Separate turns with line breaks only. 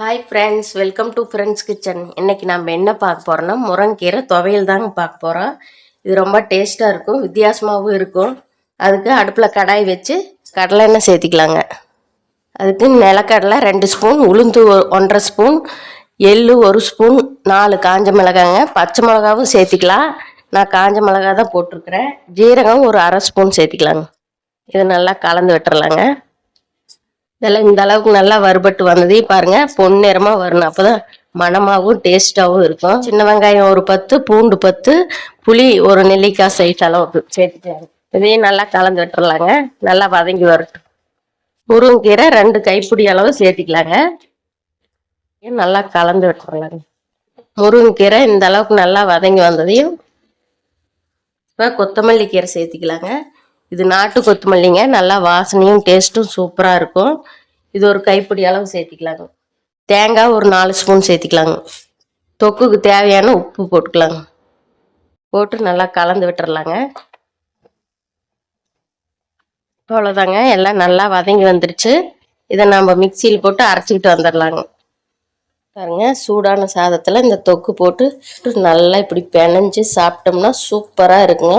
Hi friends welcome to friends kitchen இன்றைக்கி நம்ம என்ன பார்க்க போகிறோன்னா முருங்கீரை துவையல் தாங்க பார்க்க போகிறோம் இது ரொம்ப டேஸ்ட்டாக இருக்கும் வித்தியாசமாகவும் இருக்கும். அதுக்கு அடுப்பில் கடாய் வச்சு கடலை எண்ணெய் சேர்த்திக்கலாங்க. அதுக்கு நிலக்கடலை ரெண்டு ஸ்பூன் உளுந்து ஒன்றரை ஸ்பூன் எள்ளு ஒரு ஸ்பூன் நாலு காஞ்ச மிளகாங்க. பச்சை மிளகாவும் சேர்த்திக்கலாம். நான் காஞ்ச மிளகா தான் போட்டிருக்கிறேன். ஜீரகம் ஒரு அரை ஸ்பூன் சேர்த்திக்கலாங்க. இது நல்லா கலந்து விட்டுறலாங்க. இதெல்லாம் இந்த அளவுக்கு நல்லா வறுபட்டு வந்ததே பாருங்க. பொன்னிறமா வரணும். அப்பதான் மணமாகவும் டேஸ்டாவும் இருக்கும். சின்ன வெங்காயம் ஒரு பத்து பூண்டு பத்து புளி ஒரு நெல்லிக்காய் சைஸ் அளவுக்கு சேர்த்துட்டாங்க இதையும் நல்லா கலந்து விட்டுறலாங்க. நல்லா வதங்கி வரட்டும். முருங்கீரை ரெண்டு கைப்பிடி அளவு சேர்த்திக்கலாங்க. நல்லா கலந்து விட்டுறலாங்க. முருங்கீரை இந்த அளவுக்கு நல்லா வதங்கி வந்ததையும் இப்போ கொத்தமல்லி கீரை சேர்த்திக்கலாங்க. இது நாட்டு கொத்தமல்லிங்க. நல்லா வாசனையும் டேஸ்ட்டும் சூப்பராக இருக்கும். இது ஒரு கைப்பிடி அளவு சேர்த்திக்கலாங்க. தேங்காய் ஒரு நாலு ஸ்பூன் சேர்த்திக்கலாங்க. தொக்குக்கு தேவையான உப்பு போட்டுக்கலாங்க. போட்டு நல்லா கலந்து விட்டுறலாங்க. அவ்வளோதாங்க எல்லாம் நல்லா வதங்கி வந்துருச்சு. இதை நம்ம மிக்சியில் போட்டு அரைச்சிக்கிட்டு வந்துடலாங்க பாருங்க சூடான சாதத்தில் இந்த தொக்கு போட்டு நல்லா இப்படி பிணைஞ்சு சாப்பிட்டோம்னா சூப்பராக இருக்குங்க.